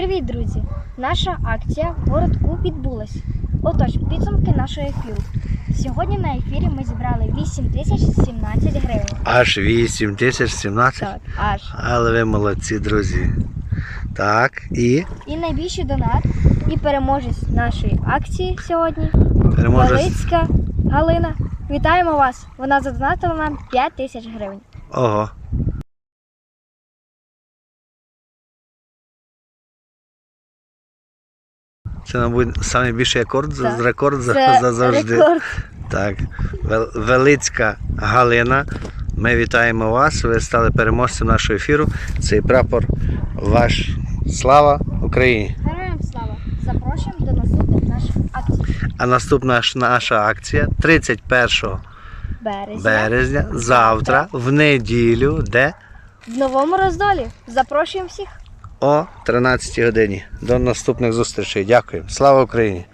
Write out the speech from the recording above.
Привіт, друзі! Наша акція в городку відбулась. Отож, підсумки нашого ефіру. Сьогодні на ефірі ми зібрали 8 тисяч 17 гривень. Аж 8 тисяч 17. Так, аж. Але ви молодці, друзі. Так, і І найбільший донат і переможець нашої акції сьогодні переможе. Галицька Галина. Вітаємо вас! Вона задонатила нам 5 тисяч гривень. Ого. Це, мабуть, найбільший акорд Так. рекорд за, за завжди. рекорд. Так. Велицька Галина. Ми вітаємо вас. Ви стали переможцем нашого ефіру. Цей прапор ваш. Слава Україні! Героям слава! Запрошуємо до наступних наших акцій. А наступна наша акція 31 Березня. березня, завтра, в неділю, де В новому роздолі. Запрошуємо всіх. О 13 годині. До наступних зустрічей. Дякую. Слава Україні!